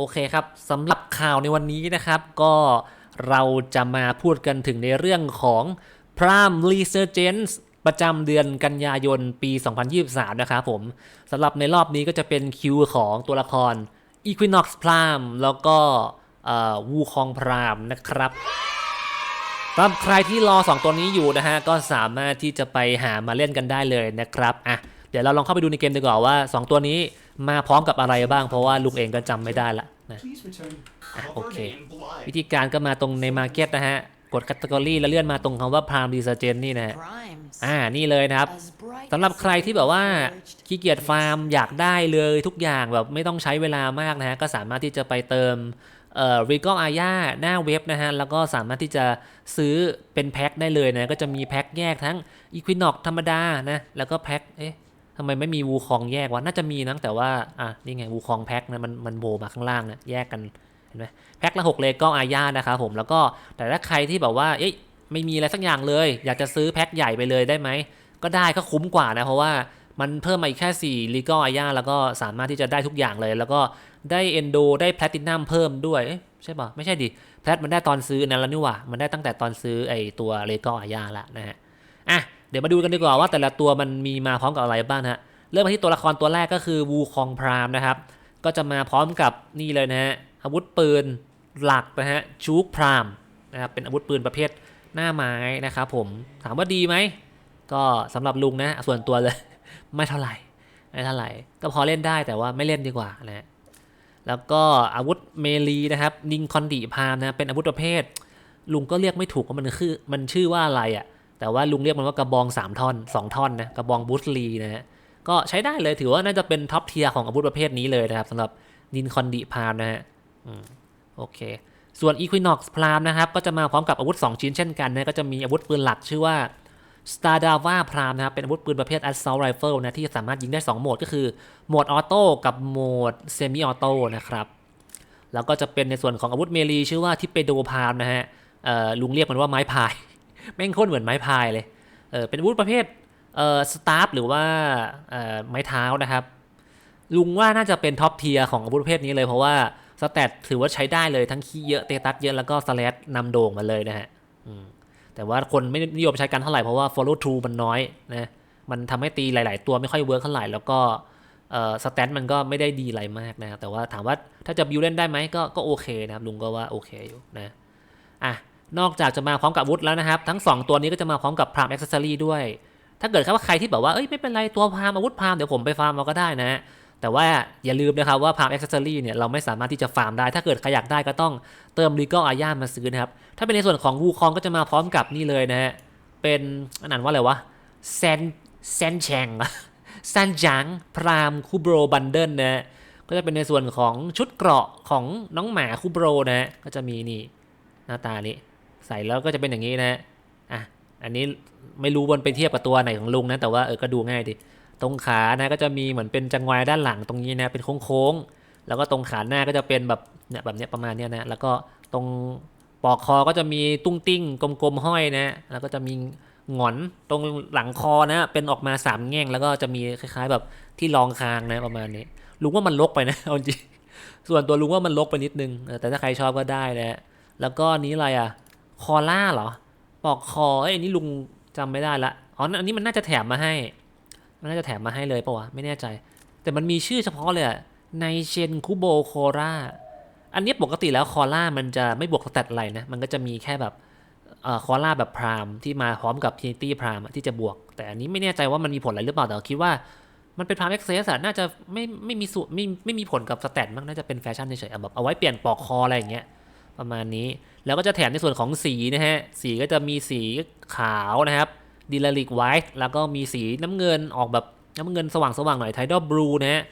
โอเคครับสำหรับข่าวในวันนี้นะครับ ก็เราจะมาพูดกันถึงในเรื่องของพราม Resurgence ประจำเดือนกันยายนปี 2023 นะครับผมสำหรับในรอบนี้ก็จะเป็นคิวของตัวละคร Equinox Prime แล้วก็วูคองพรามนะครับสำหรับใครที่รอ 2 ตัวนี้อยู่นะฮะ ก็สามารถที่จะไปหามาเล่นกันได้เลยนะครับอะเดี๋ยวเราลองเข้าไปดูในเกมดีกว่าว่า 2 ตัวนี้มาพร้อมกับอะไรบ้าง เพราะว่าลุงเองก็จำไม่ได้ละนะ Please return Ah, covered okay. in blood. วิธีการก็มาตรงในมาร์เก็ตนะฮะ กด Category แล้วเลื่อนมาตรงคำว่า Prime Resurgence นี่นะฮะ Primes. อ่านี่เลยนะครับ As bright สำหรับ as ใครที่แบบว่า forged ขี้เกียจฟาร์มอยากได้เลยทุกอย่างแบบไม่ต้องใช้เวลามากนะฮะ ก็สามารถที่จะไปเติมเอ่อ Regal Aya หน้าเว็บนะฮะ แล้วก็สามารถที่จะซื้อเป็นแพ็คได้เลยนะ ก็จะมีแพ็คแยกทั้ง Equinox ธรรมดานะ แล้วก็แพ็คเอ๊ะ ทำไมไม่มีวูคองแยกวะน่าจะมีนะแต่ว่าอะนี่ไงวูคองแพ็คนะมันมันโบมาข้างล่างนะแยกกันเห็นไหมแพ็คละ6เลก็อาญานะครับผมแล้วก็แต่ถ้าใครที่แบบว่าเอ้ยไม่มีอะไรสักอย่างเลย อยากจะซื้อแพ็คใหญ่ไปเลยได้ไหมก็ได้ก็คุ้มกว่านะเพราะว่ามันเพิ่มมาอีกแค่4 legal aya แล้วก็สามารถที่จะได้ทุกอย่างเลย แล้วก็ได้ endo ได้ platinum เพิ่มด้วยใช่ป่ะไม่ใช่ดิแพลตมันได้ตอนซื้อนั่นแล้วนี่หว่ามันได้ตั้งแต่ตอนซื้อไอตัว legal aya ละนะฮะอะ เดี๋ยวมาดูกันดีกว่าว่าแต่ละตัวมันมีมาพร้อมกับอะไรบ้างฮะ เริ่มมาที่ตัวละครตัวแรกก็คือวูคองพรามนะครับ ก็จะมาพร้อมกับนี่เลยนะฮะอาวุธปืนหลักนะฮะชูกพรามนะครับเป็นอาวุธปืนประเภทหน้าไม้นะครับผมถามว่าดีไหมก็สำหรับลุงนะส่วนตัวเลย ไม่เท่าไหร่ไม่เท่าไหร่ ก็พอเล่นได้แต่ว่าไม่เล่นดีกว่านะฮะแล้วก็อาวุธเมลีนะครับนิงคอนดิพามนะเป็นอาวุธประเภท ลุงก็เรียกไม่ถูกว่ามันคือมันชื่อว่าอะไรอะ่ะ แต่ว่าลุงเรียกมันว่ากระบอง 3 ท่อน 2 ท่อนนะกระบองบูสลีนะฮะก็ใช้ได้เลยถือว่าน่าจะเป็นท็อปเทียร์ของอาวุธประเภทนี้เลยนะครับสำหรับนินคอนดิพามนะฮะโอเค ส่วน Equinox พรามนะครับ ก็จะมาพร้อมกับอาวุธ 2 ชิ้นเช่นกันนะก็จะมีอาวุธปืนหลักชื่อว่า Stardava พรามนะครับ เป็นอาวุธปืนประเภท Assault Rifle นะ ที่สามารถยิงได้ 2 โหมดก็คือ โหมดออโต้กับโหมดเซมิออโต้นะครับ แล้วก็จะเป็นในส่วนของอาวุธเมลีชื่อว่าทิปเปโดพรามนะฮะลุงเรียกมันว่าไม้พาย แม่งโคตรเหมือนไม้พายเลยเออเป็นอาวุธประเภทเอ่อสตาร์ฟหรือว่าเอ่อไม้เท้านะครับ ลุงว่าน่าจะเป็นท็อปเทียร์ของอาวุธประเภทนี้เลยเพราะว่าสแตทถือว่าใช้ได้เลยทั้งขี้เยอะเตตัสเยอะแล้วก็สแลดนำโด่งมาเลยนะฮะอืมแต่ว่าคนไม่นิยมใช้กันเท่าไหร่เพราะว่า follow through มันน้อยนะมันทำให้ตีหลาย ๆ ตัวไม่ค่อยเวิร์คเท่าไหร่แล้วก็เอ่อสแตทมันก็ไม่ได้ดีอะไรมากนะแต่ว่าถามว่าถ้าจะบิวเล่นได้ไหมก็ก็โอเคนะครับลุงก็ว่าโอเคอยู่นะอะ นอกจากจะมาพร้อมกับอาวุธแล้วนะครับ ทั้ง 2 ตัวนี้ก็จะมาพร้อมกับพรามอ็อกเซอรี่ด้วย ถ้าเกิดครับว่าใครที่แบบว่าเอ้ยไม่เป็นไรตัวพรามอาวุธพรามเดี๋ยวผมไปฟาร์มเอาก็ได้นะ แต่ว่าอย่าลืมนะครับว่าพราร์ a อ็กเซอรี่เนี่ยเราไม่สามารถที่จะฟาร์มได้ ถ้าเกิดใครอยากได้ก็ต้องเติม Legal อาญามาซื้อนะครับ ถ้าเป็นในส่วนของวูคองก็จะมาพร้อมกับนี่เลยนะฮะ เป็นอันนั้นว่าอะไรวะแซนแซนแชงแซนจังพรามคูโบรบันเดิลนะฮะก็จะเป็นในส่วนของชุดเกราะของน้องหมาคูโบรนะฮะก็จะมีนี่หน้าตานี้ ใส่แล้วก็จะเป็นอย่างนี้นะฮะอะอันนี้ไม่รู้บนไปเทียบกับตัวไหนของลุงนะแต่ว่าเออก็ดูง่ายดีตรงขานะก็จะมีเหมือนเป็นจังหวะด้านหลังตรงนี้นะเป็นโค้งๆแล้วก็ตรงขาหน้าก็จะเป็นแบบเนี่ยแบบเนี้ยประมาณเนี้ยนะแล้วก็ตรงปอกคอก็จะมีตุ้งติ้งกลมๆห้อยนะแล้วก็จะมีหงอนตรงหลังคอนะเป็นออกมาสามแง่งแล้วก็จะมีคล้าย ๆ แบบที่รองคางนะประมาณนี้ลุงว่ามันลกไปนะเอาจริงส่วนตัวลุงว่ามันลกไปนิดนึงแต่ถ้าใครชอบก็ได้นะแล้วก็นี้อะไรอะ คอล่าเหรอ ปอกคอเอ้ยนนี้ลุงจำไม่ได้ละอ๋ออันนี้มันน่าจะแถมมาให้ มันน่าจะแถมมาให้เลยปะวะไม่แน่ใจ แต่มันมีชื่อเฉพาะเลยอะในเชนคุโบโคราอันนี้ปกติแล้วคอล่ามันจะไม่บวกสแตทอะไรนะ มันก็จะมีแค่แบบเอ่อคอล่าแบบพรามที่มาพร้อมกับทีนิตี้พรามที่จะบวก แต่อันนี้ไม่แน่ใจว่ามันมีผลอะไรหรือเปล่าแต่คิดว่ามันเป็นพรามเอ็กเซสน่าจะไม่ไม่มีสูตรไม่ไม่มีผลกับสแตทมั้งน่าจะเป็นแฟชั่นเฉยๆแบบเอาไว้เปลี่ยนปลอกคออะไรอย่างเงี้ย ประมาณนี้ แล้วก็จะแถมในส่วนของสีนะฮะ สีก็จะมีสีขาวนะครับดิลาริกไวท์แล้วก็มีสีน้ำเงินออกแบบน้ำเงินสว่างสว่างๆหน่อยไทดอลบลูนะฮะ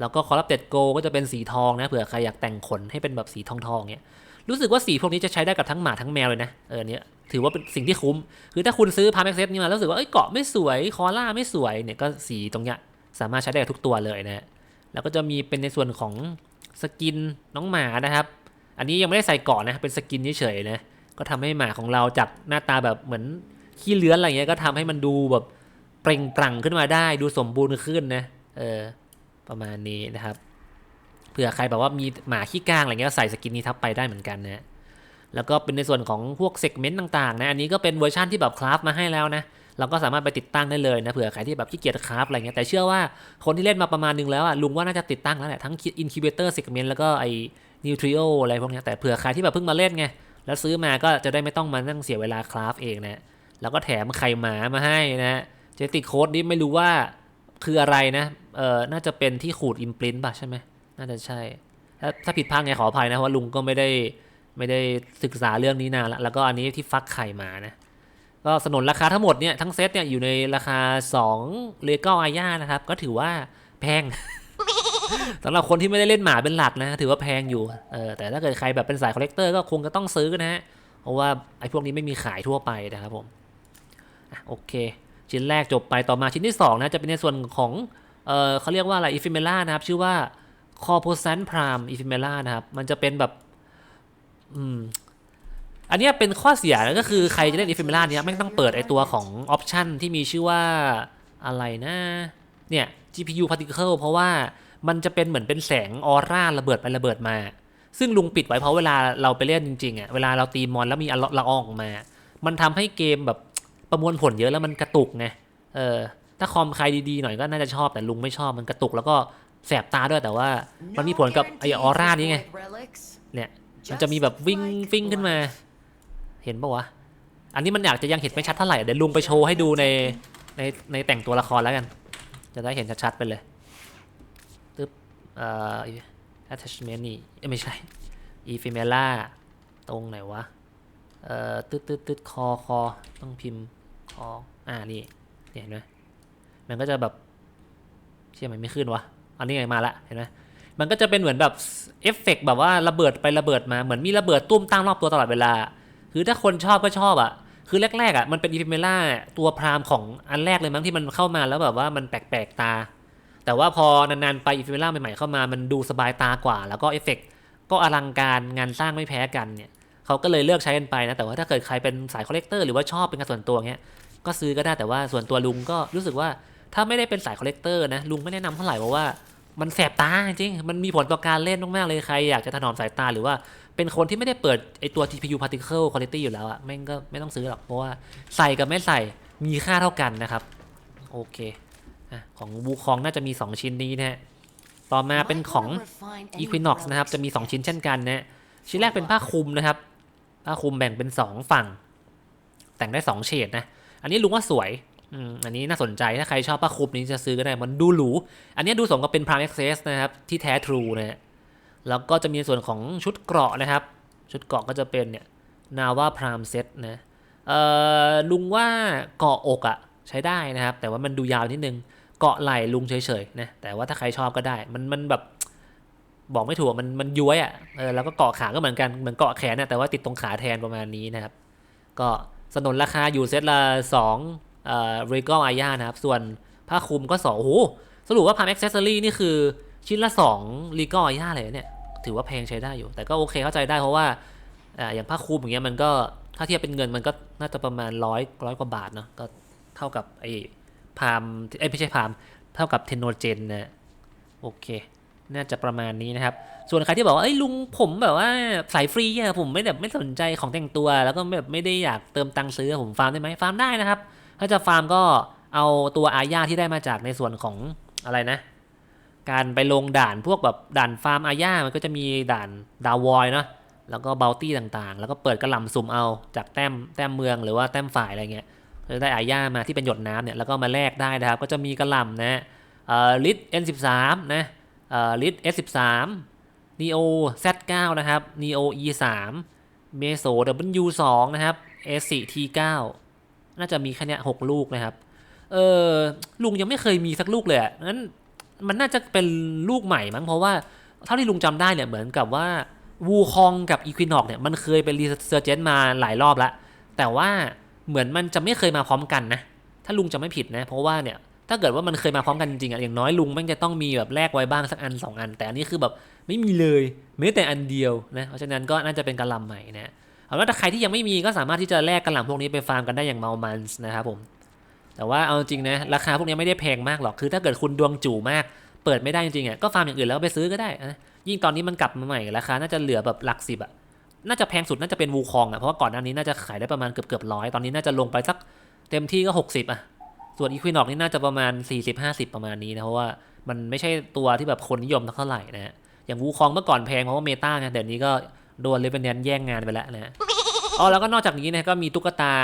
แล้วก็คอรับเต็ดโกก็จะเป็นสีทองนะเผื่อใครอยากแต่งขนให้เป็นแบบสีทองทองๆเนี่ยรู้สึกว่าสีพวกนี้จะใช้ได้กับทั้งหมาทั้งแมวเลยนะเออเนี่ยถือว่าเป็นสิ่งที่คุ้ม คือถ้าคุณซื้อพาร์ m ็กเซตนี่มาแล้วรู้สึกว่าเอ้ยเกาะไม่สวยคอล่าไม่สวยเนี่ยก็สีตรงเนี้ยสามารถใช้ได้กับทุกตัวเลยนะฮะแล้วก็จะมีเป็นในส่วนของสกินน้องหมานะครับ อันนี้ยังไม่ได้ใส่เกาะนะ เป็นสกินเฉยๆนะ ก็ทำให้หมาของเราจากหน้าตาแบบเหมือนขี้เลื้อนอะไรเงี้ย ก็ทำให้มันดูแบบเปล่งปลั่งขึ้นมาได้ ดูสมบูรณ์ขึ้นนะ เออ ประมาณนี้นะครับ เผื่อใครแบบว่ามีหมาขี้ก้างอะไรเงี้ยก็ใส่สกินนี้ทับไปได้เหมือนกันนะ แล้วก็เป็นในส่วนของพวกเซกเมนต์ต่างๆนะ อันนี้ก็เป็นเวอร์ชันที่แบบคราฟมาให้แล้วนะเราก็สามารถไปติดตั้งได้เลยนะเผื่อใครที่แบบขี้เกียจคราฟอะไรเงี้ยแต่เชื่อว่าคนที่เล่นมาประมาณนึงแล้วอะลุงว่าน่าจะติดตั้งแล้วแหละทั้งอินคิวเบเตอร์เซกเมนต์แล้วก็ไอ นิวทริโออะไรพวกนี้แต่เผื่อใครที่แบบเพิ่งมาเล่นไง แล้วซื้อมาก็จะได้ไม่ต้องมานั่งเสียเวลาคราฟเองนะ แล้วก็แถมไข่หมามาให้นะเจติโค้ดนี้ไม่รู้ว่าคืออะไรนะ เออน่าจะเป็นที่ขูดอิมพลินต์ป่ะใช่ไหมน่าจะใช่ ถ้าถ้าผิดพลาดไงขออภัยนะว่าลุงก็ไม่ได้ไม่ได้ศึกษาเรื่องนี้นานละแล้วก็อันนี้ที่ฟักไข่มานะ ก็สนนราคาทั้งหมดเนี่ยทั้งเซตเนี่ยอยู่ในราคา2เลเกออาญานะครับ ก็ถือว่าแพง สำหรับคนที่ไม่ได้เล่นหมาเป็นหลักนะ ถือว่าแพงอยู่เออแต่ถ้าเกิดใครแบบเป็นสายคอลเลกเตอร์ก็คงจะต้องซื้อนะฮะเพราะว่าไอ้พวกนี้ไม่มีขายทั่วไปนะครับผมอะโอเค ชิ้นแรกจบไปต่อมาชิ้นที่ 2 นะจะเป็นในส่วนของเออเขาเรียกว่าอะไรอิฟิเมล่านะครับ ชื่อว่าคอโพซันพรามอิฟิเมล่านะครับ มันจะเป็นแบบอืมอันนี้เป็นข้อเสียก็คือใครจะเล่นอิฟิเมล่าเนี้ยไม่ต้องเปิดไอตัวของออปชันที่มีชื่อว่าอะไรนะเนี่ย GPU particle เพราะว่า มันจะเป็นเหมือนเป็นแสงออร่าระเบิดไประเบิดมา ซึ่งลุงปิดไว้เพราะเวลาเราไปเล่นจริงๆอะเวลาเราตีมอนแล้วมีละอองออกมา มันทำให้เกมแบบประมวลผลเยอะแล้วมันกระตุกไงเออถ้าคอมใครดีๆหน่อยก็น่าจะชอบแต่ลุงไม่ชอบมันกระตุกแล้วก็แสบตาด้วยแต่ว่ามันมีผลกับไอออร่านี้ไงเนี่ยมันจะมีแบบวิ่งวิ่งขึ้นมา เห็นปะวะอันนี้มันอยากจะยังเห็นไม่ชัดเท่าไหร่เดี๋ยวลุงไปโชว์ให้ดูในในในแต่งตัวละครแล้วกัน จะได้เห็นชัดๆไปเลย เอ่อ attachment นี่ไม่ใช่ e f e m e r a ตรงไหนวะ เอ่อตึ๊ดตึ๊ดตึ๊ดคอคอต้องพิมพ์คออ่านี่เห็นไหมมันก็จะแบบเชื่อมันไม่ขึ้นวะอันนี้ไงมาละเห็นไหมมันก็จะเป็นเหมือนแบบเอฟเฟกต์แบบว่าระเบิดไประเบิดมาเหมือนมีระเบิดตุ้มตั้งรอบตัวตลอดเวลา คือถ้าคนชอบก็ชอบอะคือแรกๆอะมันเป็นอีพิเมล่าตัวพรามของอันแรกเลยมั้งที่มันเข้ามาแล้วแบบว่ามันแปลกๆตา แต่ว่าพอนานๆไปอีพิเมล่าใหม่ๆเข้ามามันดูสบายตากว่า แล้วก็เอฟเฟกต์ก็อลังการงานสร้างไม่แพ้กันเนี่ยเขาก็เลยเลือกใช้กันไปนะ แต่ว่าถ้าเกิดใครเป็นสายคอลเลกเตอร์หรือว่าชอบเป็นการส่วนตัวเงี้ยก็ซื้อก็ได้แต่ว่าส่วนตัวลุงก็รู้สึกว่าถ้าไม่ได้เป็นสายคอลเลกเตอร์นะลุงไม่แนะนำเท่าไหร่เพราะว่ามันแสบตาจริง มันมีผลต่อการเล่นมาก ๆ เลยใครอยากจะถนอมสายตาหรือว่าเป็นคนที่ไม่ได้เปิดไอตัว GPU particle quality อยู่แล้วอะแม่งก็ไม่ต้องซื้อหรอก เพราะว่าใส่กับไม่ใส่มีค่าเท่ากันนะครับ โอเค ของบูคองน่าจะมี 2 ชิ้นนี้นะฮะ ต่อมาเป็นของ Equinox นะครับ จะมี 2 ชิ้นเช่นกันนะชิ้นแรกเป็นผ้าคลุมนะครับ ผ้าคลุมแบ่งเป็น 2 ฝั่ง แต่งได้ 2 เฉดนะ อันนี้ลุงว่าสวยอืมอันนี้น่าสนใจถ้าใครชอบผ้าคลุมนี้จะซื้อก็ได้ มันดูหรู อันนี้ดูสมกับเป็น Prime Access นะครับ ที่แท้ True นะฮะแล้วก็จะมีส่วนของชุดเกราะนะครับ ชุดเกราะก็จะเป็นเนี่ย Nava Prime Set นะเอ่อลุงว่าเกาะอกอะใช้ได้นะครับ แต่ว่ามันดูยาวนิดนึง เกาะไหล่ลุงเฉยๆนะแต่ว่าถ้าใครชอบก็ได้ มันมันแบบบอกไม่ถูกมันมันย้วยอะเออแล้วก็เกาะขาก็เหมือนกันเหมือนเกาะแขนนะแต่ว่าติดตรงขาแทนประมาณนี้นะครับ ก็สนนราคาอยู่เซตละ2เอ่อ Regal Aya นะครับ ส่วนผ้าคลุมก็2โอ้โหสรุปว่าพาม Accessory นี่คือชิ้นละ2 Regal Aya เลยเนี่ยถือว่าแพงใช้ได้อยู่ แต่ก็โอเคเข้าใจได้เพราะว่าอย่างผ้าคลุมอย่างเงี้ยมันก็ถ้าเทียบเป็นเงินมันก็น่าจะประมาณร้อยร้อยกว่าบาทเนาะก็เท่ากับไอ พามเอ้ไม่ใช่พามเท่ากับเทนโนเจนนะโอเค น่าจะประมาณนี้นะครับ ส่วนใครที่บอกว่าเอ้ยลุงผมแบบว่าสายฟรีอะผมไม่แบบไม่สนใจของแต่งตัว แล้วก็แบบไม่ได้อยากเติมตังค์ซื้อผมฟาร์มได้ไหมฟาร์มได้นะครับ ถ้าจะฟาร์มก็เอาตัวอาญาที่ได้มาจากในส่วนของอะไรนะ การไปลงด่านพวกแบบด่านฟาร์มอาญามันก็จะมีด่านดาวอยเนาะแล้วก็เบลตี้ต่างๆ แล้วก็เปิดกระหล่ำสุ่มเอาจากแต้มแต้มเมืองหรือว่าแต้มฝ่ายอะไรเงี้ย จะได้อาญามาที่เป็นหยดน้ำเนี่ยแล้วก็มาแลกได้นะครับ ก็จะมีกระหล่ำนะเอ่อลิต N13 นะเอ่อลิต S13 Neo Z9 นะครับ Neo E3 Meso W2 นะครับ S4 T9 น่าจะมีแค่นี้หกลูกนะครับ เออลุงยังไม่เคยมีสักลูกเลยนั้นมันน่าจะเป็นลูกใหม่มั้งเพราะว่าเท่าที่ลุงจำได้เนี่ยเหมือนกับว่าวูคองกับอีควินอกเนี่ยมันเคยเป็นรีเซอร์เจนมาหลายรอบแล้ว แต่ว่า เหมือนมันจะไม่เคยมาพร้อมกันนะ ถ้าลุงจะไม่ผิดนะ เพราะว่าเนี่ยถ้าเกิดว่ามันเคยมาพร้อมกันจริงๆอะอย่างน้อยลุงแม่งจะต้องมีแบบแลกไว้บ้างสักอันสองอัน แต่อันนี้คือแบบไม่มีเลยแม้แต่อันเดียวนะเพราะฉะนั้นก็น่าจะเป็นกระลำใหม่นะเอาว่าถ้าใครที่ยังไม่มีก็สามารถที่จะแลกกระหล่ำพวกนี้ไปฟาร์มกันได้อย่างเมามันส์นะครับผม แต่ว่าเอาจริงนะราคาพวกนี้ไม่ได้แพงมากหรอกคือถ้าเกิดคุณดวงจู่มาก เปิดไม่ได้จริงๆอะก็ฟาร์มอย่างอื่นแล้วไปซื้อก็ได้นะยิ่งตอนนี้มันกลับมาใหม่ราคาน่าจะเหลือแบบหลักสิบอะ น่าจะแพงสุดน่าจะเป็นวูคองอะเพราะว่าก่อนหน้านี้น่าจะขายได้ประมาณเกือบเกือบร้อยตอนนี้น่าจะลงไปสักเต็มที่ก็ 60อะส่วนอีควินอกนี่น่าจะประมาณ 40-50 ประมาณนี้นะเพราะว่ามันไม่ใช่ตัวที่แบบคนนิยมเท่าไหร่นะฮะอย่างวูคองเมื่อก่อนแพงเพราะว่าเมตาไงเดี๋ยวนี้ก็โดนเลเวนเนนแย่งงานไปแล้วนะอ๋อแล้วก็นอกจากนี้นะก็มีตุ๊กตา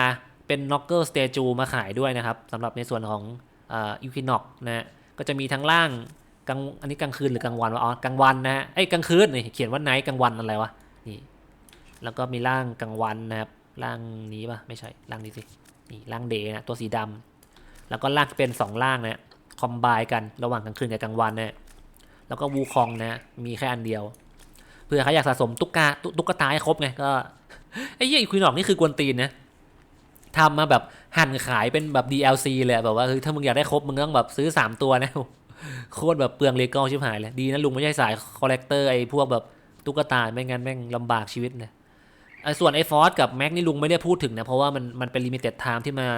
เป็นน็อกเกอร์สเตจูมาขายด้วยนะครับสำหรับในส่วนของอีควินอกนะฮะก็จะมีทั้งล่างกลางอันนี้กลางคืนหรือกลางวันวะอ๋อกลางวันนะฮะไอ้กลางคืนนี่เขียนว่าไนท์กลางวันอะไรวะ แล้วก็มีร่างกลางวันนะครับร่างนี้ปะไม่ใช่ร่างนี้สินี่ร่างเดย์นะตัวสีดำแล้วก็ร่างเป็นสองร่างนะคอมไบกันระหว่างกลางคืนกับกลางวันนะแล้วก็วูคองนะมีแค่อันเดียวเพื่อใครอยากสะสมตุ๊กตาตุ๊ตุ๊กตาให้ครบไงก็ไอ้เหี้ยคุยหนอกนี่คือกวนตีนนะทำมาแบบหั่นขายเป็นแบบ DLC เลยแบบว่าเฮ้ยถ้ามึงอยากได้ครบมึงต้องแบบซื้อ 3 ตัวนะโคตรแบบเปลืองเลโก้ชิบหายเลยดีนะลุงไม่ใช่สายคอลเลกเตอร์ไอ้พวกแบบตุ๊กตาไม่งั้นแม่งลำบากชีวิตเลย ส่วนไอ้ฟอสกับแม็กนี่ลุงไม่ได้พูดถึงนะ เพราะว่ามันมันเป็นลิมิเต็ดไทม์ที่มา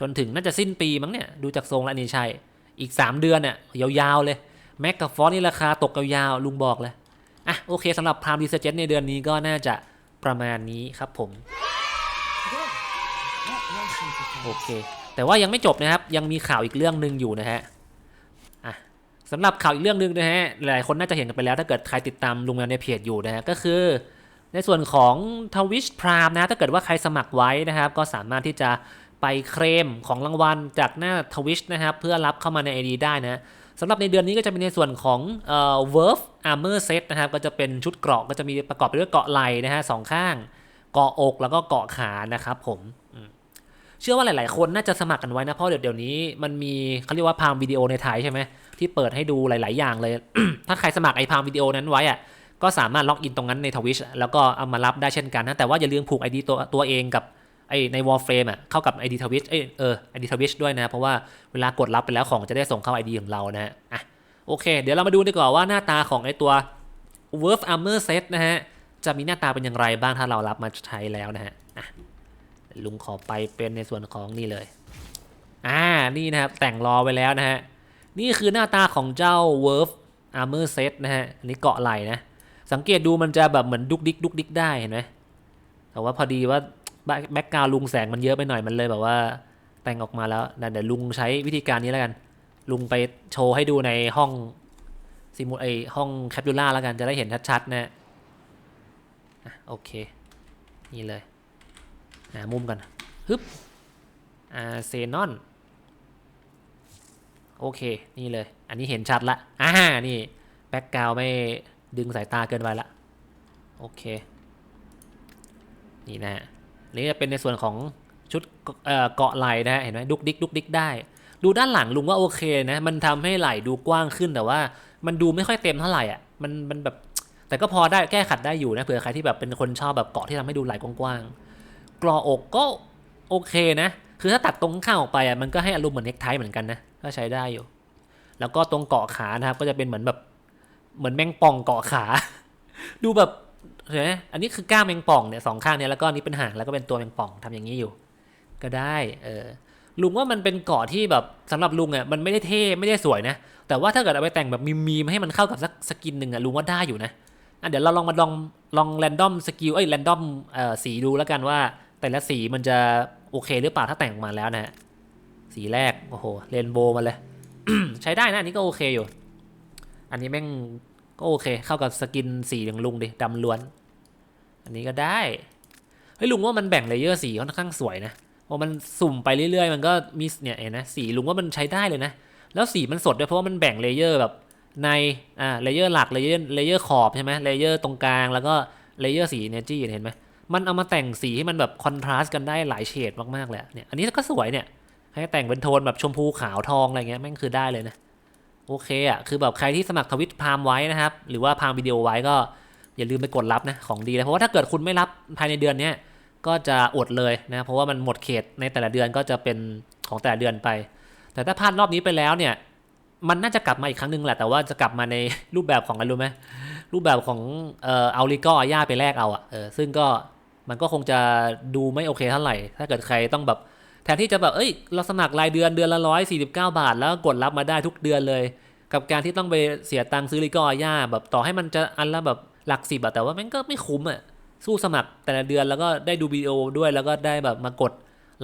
จนถึงน่าจะสิ้นปีมั้งเนี่ย ดูจากทรงแล้วนี่ใช่ อีก 3 เดือนเนี่ยยาวๆเลย แม็กกับฟอสนี่ราคาตกยาวๆลุงบอกเลยอะโอเคสำหรับพามดีเซเจในเดือนนี้ก็น่าจะประมาณนี้ครับผม โอเค แต่ว่ายังไม่จบนะครับ ยังมีข่าวอีกเรื่องหนึ่งอยู่นะฮะอะสำหรับข่าวอีกเรื่องหนึ่งนะฮะหลายคนน่าจะเห็นกันไปแล้วถ้าเกิดใครติดตามลุงแมวในเพจอยู่นะฮะก็คือ ในส่วนของทวิชพรามนะถ้าเกิดว่าใครสมัครไว้นะครับ ก็สามารถที่จะไปเคลมของรางวัลจากหน้าทวิชนะครับเพื่อรับเข้ามาใน ID ได้นะสำหรับในเดือนนี้ก็จะเป็นในส่วนของเอ่อ Verve Armor Set นะครับก็จะเป็นชุดเกราะก็จะมีประกอบไปด้วยเกราะไหล่นะฮะสองข้าง เกาะอกแล้วก็เกาะขานะครับผมเชื่อว่าหลาย ๆ คนน่าจะสมัครกันไว้นะเพราะเดี๋ยวเดี๋ยวนี้มันมีเขาเรียกว่าพามวิดีโอในไทยใช่ไหมที่เปิดให้ดูหลาย ๆ อย่างเลย ถ้าใครสมัครไอพามวิดีโอนั้นไว้อะ ก็สามารถล็อกอินตรงนั้นในทวิชแล้วก็เอามารับได้เช่นกันนะแต่ว่าอย่าลืมผูก ID ตัวตัวเองกับไอใน Warframe อะเข้ากับ ID ทวิชเอเออ ID ทวิชด้วยนะ เพราะว่าเวลากดรับไปแล้วของจะได้ส่งเข้า ID ของเรานะฮะอะโอเค เดี๋ยวเรามาดูดีกว่าว่าหน้าตาของไอตัว w o r f Armor Set นะฮะ จะมีหน้าตาเป็นอย่างไรบ้างถ้าเรารับมาใช้แล้วนะฮะอะลุงขอไปเป็นในส่วนของนี่เลย อ่านี่นะครับ แต่งรอไว้แล้วนะฮะ นี่คือหน้าตาของเจ้า w o r f Armor Set นะฮะอันนี้เกาะไหลนะ สังเกตดูมันจะแบบเหมือนดุกดิกดุกดิกได้เห็นไหมแต่ว่าพอดีว่าแบ็กกราวลุงแสงมันเยอะไปหน่อยมันเลยแบบว่าแต่งออกมาแล้วเดี๋ยวลุงใช้วิธีการนี้แล้วกัน ลุงไปโชว์ให้ดูในห้องซิมูไอห้องแคปซูล่าแล้วกันจะได้เห็นชัดๆนะฮะอะโอเค นี่เลยหามุมกันฮึบอาเซนอนโอเค นี่เลย อันนี้เห็นชัดละอ่านี่ แบ็กกราวไม่ ดึงสายตาเกินไปละโอเค นี่นะฮะนี่จะเป็นในส่วนของชุดเกาะไหล่นะฮะเห็นไหมดุกดิกดุกดิกได้ ดูด้านหลังลุงว่าโอเคนะ มันทำให้ไหล่ดูกว้างขึ้นแต่ว่า มันดูไม่ค่อยเต็มเท่าไหร่อะมันมันแบบแต่ก็พอได้แก้ขัดได้อยู่นะเผื่อใครที่แบบเป็นคนชอบแบบเกาะที่ทำให้ดูไหล่กว้างๆกรออกก็โอเคนะ คือถ้าตัดตรงข้างออกไปอะมันก็ให้อารมณ์เหมือนเน็กไทเหมือนกันนะก็ใช้ได้อยู่ แล้วก็ตรงเกาะขานะครับก็จะเป็นเหมือนแบบ เหมือนแมงป่องเกาะขา ดูแบบเห็นไหมอันนี้คือกล้ามแมงป่องเนี่ยสองข้างเนี่ยแล้วก็นนี้เป็นหางแล้วก็เป็นตัวแมงป่องทำอย่างนี้อยู่ ก็ได้เออลุงว่ามันเป็นเกาะที่แบบสำหรับลุงอะมันไม่ได้เท่ไม่ได้สวยนะ แต่ว่าถ้าเกิดเอาไปแต่งแบบมีมีมให้มันเข้ากับสักสกินหนึ่งอะลุงว่าได้อยู่นะอะเดี๋ยวเราลองมาลองลองแรนดอมสกิลเอ้ยแรนดอมเอ่อสีดูแล้วกันว่า แต่ละสีมันจะโอเคหรือเปล่าถ้าแต่งออกมาแล้วนะฮะสีแรกโอ้โหเรนโบว์มาเลย ใช้ได้นะอันนี้ก็โอเคอยู่ อันนี้แม่งก็โอเค เข้ากับสกินสีของลุงดิดำล้วน อันนี้ก็ได้เฮ้ยลุงว่ามันแบ่งเลเยอร์สีค่อนข้างสวยนะพอมันสุ่มไปเรื่อยๆ มันก็มีเนี่ยเห็นนะสีลุงว่ามันใช้ได้เลยนะ แล้วสีมันสดด้วยเพราะว่ามันแบ่งเลเยอร์แบบในอ่าเลเยอร์หลักเลเยอร์เลเยอร์ขอบใช่ไหมเลเยอร์ตรงกลางแล้วก็เลเยอร์สีเนจี้เห็นไหมมันเอามาแต่งสีให้มันแบบคอนทราสต์กันได้หลายเฉดมากๆเลยอะเนี่ยอันนี้ก็สวยเนี่ยให้แต่งเป็นโทนแบบชมพูขาวทองอะไรเงี้ยแม่งคือได้เลยนะ โอเคอะคือแบบใครที่สมัครทวิตพามไว้นะครับ หรือว่าพามวิดีโอไว้ก็อย่าลืมไปกดรับนะของดีเลยเพราะว่าถ้าเกิดคุณไม่รับภายในเดือนนี้ก็จะอดเลยนะเพราะว่ามันหมดเขตในแต่ละเดือนก็จะเป็นของแต่ละเดือนไป แต่ถ้าพลาดรอบนี้ไปแล้วเนี่ย มันน่าจะกลับมาอีกครั้งหนึ่งแหละแต่ว่าจะกลับมาในรูปแบบของอะไรรู้ไหมรูปแบบของเอ่อเอาลิกออาญาไปแลกเอาอะเออซึ่งก็มันก็คงจะดูไม่โอเคเท่าไหร่ ถ้าเกิดใครต้องแบบ แทนที่จะแบบเอ้ยเราสมัครรายเดือนเดือนละร้อยสี่สิบเก้าบาท แล้วกดรับมาได้ทุกเดือนเลย กับการที่ต้องไปเสียตังค์ซื้อลิกอาญาแบบต่อให้มันจะอันละแบบหลักสิบอะแต่ว่ามันก็ไม่คุ้มอะสู้สมัครแต่ละเดือนแล้วก็ได้ดูวิดีโอด้วยแล้วก็ได้แบบมากด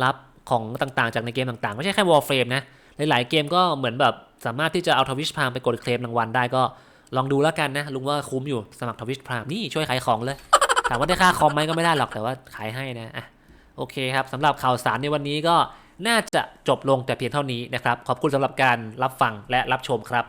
รับของต่างๆ จากในเกมต่างๆ ไม่ใช่แค่ Warframe นะหลายๆเกมก็เหมือนแบบสามารถที่จะเอาทวิชพามไปกดเคลมรางวัลได้ก็ลองดูแล้วกันนะ ลุงว่าคุ้มอยู่สมัครทวิชพามนี่ช่วยขายของเลยถามว่าได้ค่าคอมไหมก็ไม่ได้หรอกแต่ว่าขายให้นะอะ โอเคครับสำหรับข่าวสารในวันนี้ก็น่าจะจบลงแต่เพียงเท่านี้นะครับ ขอบคุณสำหรับการรับฟังและรับชมครับ